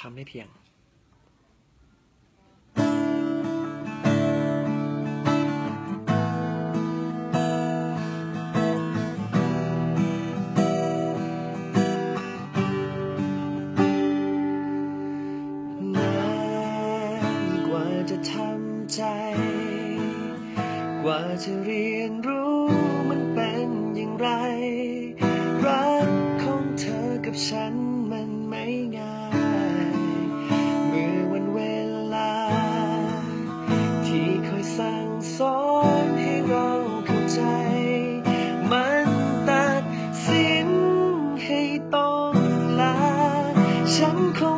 ทำได้เพียงนานกว่าจะทำใจกว่าจะเรียนรู้มันเป็นอย่างไร รักของเธอกับฉันมันไม่ง่าย สอนให้เราเข้าใจ มันตัดสินให้ต้องลา ฉันคง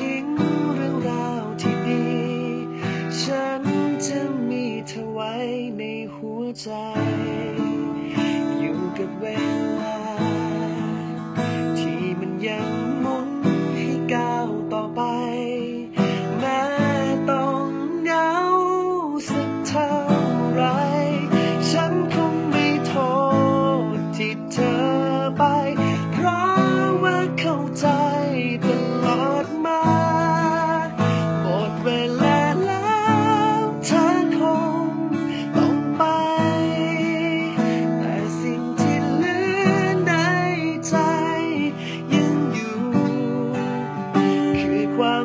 ทิ้งเรื่องราวที่ดี ฉันจะมีเธอไว้ในหัวใจ อยู่กับเวลา ที่มันยัง คือความ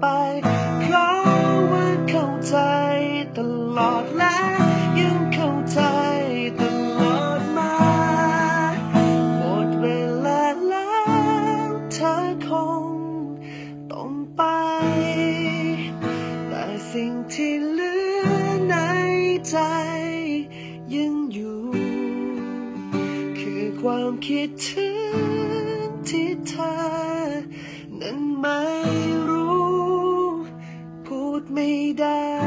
ไปเพราะว่าเข้าใจตลอดและยังเข้าใจตลอดมาหมดเวลาแล้วเธอคงต้องไป แต่สิ่งที่เหลือในใจยังอยู่ คือความคิดถึงที่เธอนั้นไม่ ไม่ได้